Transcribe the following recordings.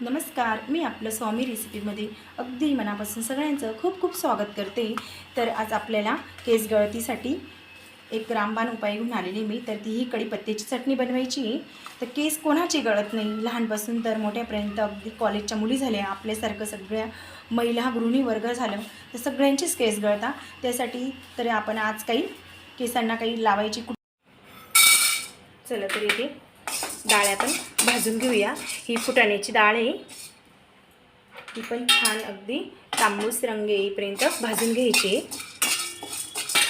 नमस्कार मी आपलं स्वामी रेसिपीमध्ये अगदी मनापासून सगळ्यांचं खूप खूप स्वागत करते. तर आज आपल्याला केस गळतीसाठी एक रामबाण उपाय घेऊन आलेली मी. तर ती ही कढीपत्त्याची चटणी बनवायची. आहे तर केस कोणाची गळत नाही? लहानपासून तर मोठ्यापर्यंत अगदी कॉलेजच्या मुली झाल्या. आपल्यासारखं सगळ्या महिला गृहिणी वर्ग झालं. तर सगळ्यांचेच केस गळता. त्यासाठी तर आपण आज काही केसांना काही लावायची कुठ चला तर इथे डाळ आपण भाजून घेऊया. ही फुटाण्याची डाळ आहे. ती पण छान अगदी तांबूस रंग येईपर्यंत भाजून घ्यायची. आहे.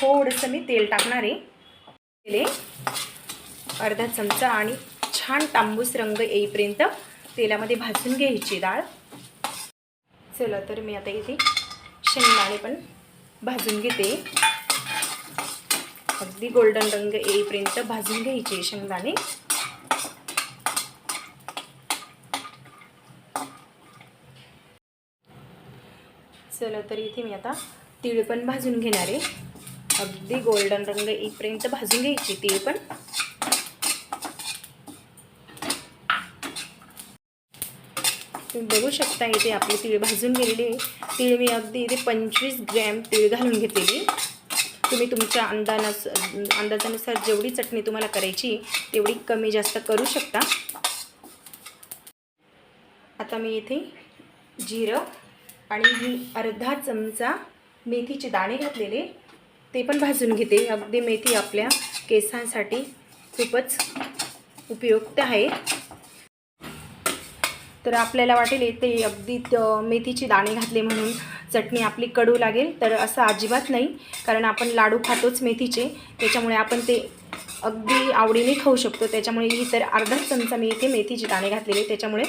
थोडंसं मी तेल टाकणार आहे. तेले आहे. अर्धा चमचा आणि छान तांबूस रंग येईपर्यंत तेलामध्ये भाजून घ्यायची डाळ. चला तर मी आता इथे शेंगदाणे पण भाजून घेते. अगदी गोल्डन रंग येईपर्यंत भाजून घ्यायचे शेंगदाणे. चला तर इथे मी आता तीळ पण भाजून घेणार आहे. अगदी गोल्डन रंग येईपर्यंत भाजून घ्यायची तीळ पण. तुम्ही बघू शकता इथे आपली तीळ भाजून गेलेली आहे. तीळ मी अगदी इथे पंचवीस ग्रॅम तीळ घालून घेतलेली. तुम्ही तुमच्या अंदानास अंदाजानुसार जेवढी चटणी तुम्हाला करायची तेवढी कमी जास्त करू शकता. आता मी इथे जिरं आणि ही अर्धा चमचा मेथीचे दाणे घातलेले ते पण भाजून घेते. अगदी मेथी आपल्या केसांसाठी खूपच उपयुक्त आहे. तर आपल्याला वाटेल ते अगदी मेथीचे दाणे घातले म्हणून चटणी आपली कडू लागेल तर असं अजिबात नाही. कारण आपण लाडू खातोच मेथीचे त्याच्यामुळे आपण ते अगदी आवडीने खाऊ शकतो. त्याच्यामुळे ही तर अर्धाच चमचा मी इथे मेथीचे दाणे घातलेले त्याच्यामुळे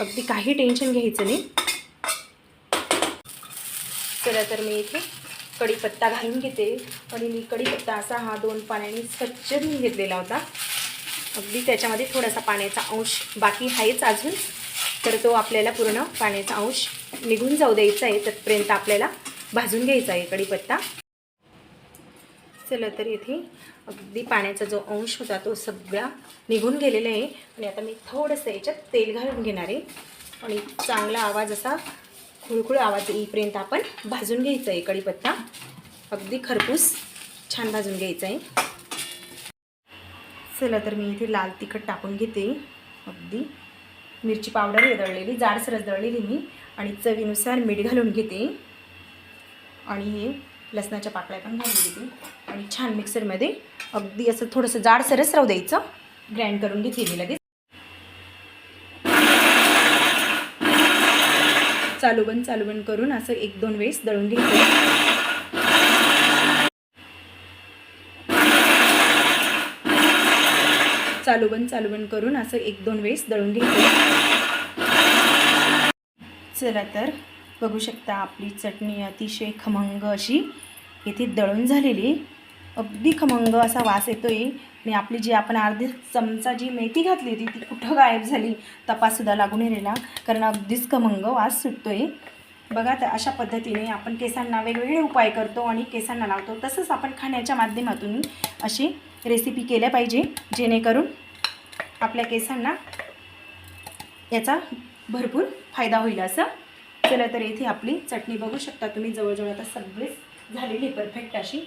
अगदी काही टेन्शन घ्यायचं नाही. चला तर मी इथे कढीपत्ता घालून घेते. आणि मी कढीपत्ता असा हा दोन पाण्याने स्वच्छ धुवून घेतलेला होता. अगदी त्याच्यामध्ये थोडासा पाण्याचा अंश बाकी आहेच अजून. तर तो आपल्याला पूर्ण पाण्याचा अंश निघून जाऊ द्यायचा आहे. तत्पर्यंत आपल्याला भाजून घ्यायचा आहे कढीपत्ता. चला तर इथे अगदी पाण्याचा जो अंश होता तो सगळा निघून गेलेला आहे. आणि आता मी थोडंसं याच्यात तेल घालून घेणार आहे. आणि चांगला आवाज असा खुळखुळ आवाज येईपर्यंत आपण भाजून घ्यायचं आहे कढीपत्ता. अगदी खरपूस छान भाजून घ्यायचं आहे चला तर मी इथे लाल तिखट टाकून घेते. अगदी मिरची पावडर हे दळलेली जाडसरच दळलेली मी. आणि चवीनुसार मीठ घालून घेते. आणि हे लसणाच्या पाकळ्या पण घालून घेते. आणि छान मिक्सरमध्ये अगदी असं थोडंसं जाडसरच राहू द्यायचं. ग्राइंड करून घेते मी लगेच. चालूबंद चालूबंद करून असं एक दोन वेळेस दळून घ्यायचं चालूबंद चालूबंद करून असं एक दोन वेळेस दळून घ्यायचं चला तर बघू शकता आपली चटणी अतिशय खमंग अशी इथे दळून झालेली. अगदी खमंग असा वास येतोय. आणि आपली जी आपण अर्धी चमचा जी मेथी घातली होती ती कुठं गायब झाली? तपासुद्धा लागून येलेला कारण अगदीच खमंग वास सुटतोय. बघा तर अशा पद्धतीने आपण केसांना वेगवेगळे उपाय करतो आणि केसांना लावतो. तसंच आपण खाण्याच्या माध्यमातून अशी रेसिपी केल्या पाहिजे जेणेकरून आपल्या केसांना याचा भरपूर फायदा होईल असं. चला तर इथे आपली चटणी बघू शकता तुम्ही. जवळजवळ आता सगळीच झालेली परफेक्ट अशी.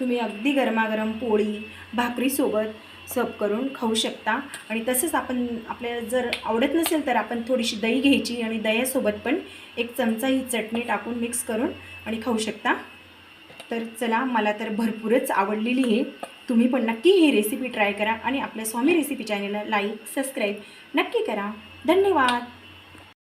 तुम्ही अगदी गरमागरम पोळी भाकरीसोबत सर्व करून खाऊ शकता. आणि तसंच आपण आपल्याला जर आवडत नसेल तर आपण थोडीशी दही घ्यायची आणि दह्यासोबत पण एक चमचा ही चटणी टाकून मिक्स करून आणि खाऊ शकता. तर चला मला तर भरपूरच आवडलेली आहे तुम्ही पण नक्की ही रेसिपी ट्राय करा आणि आपल्या स्वामी रेसिपी चॅनलला लाईक सबस्क्राईब नक्की करा. धन्यवाद!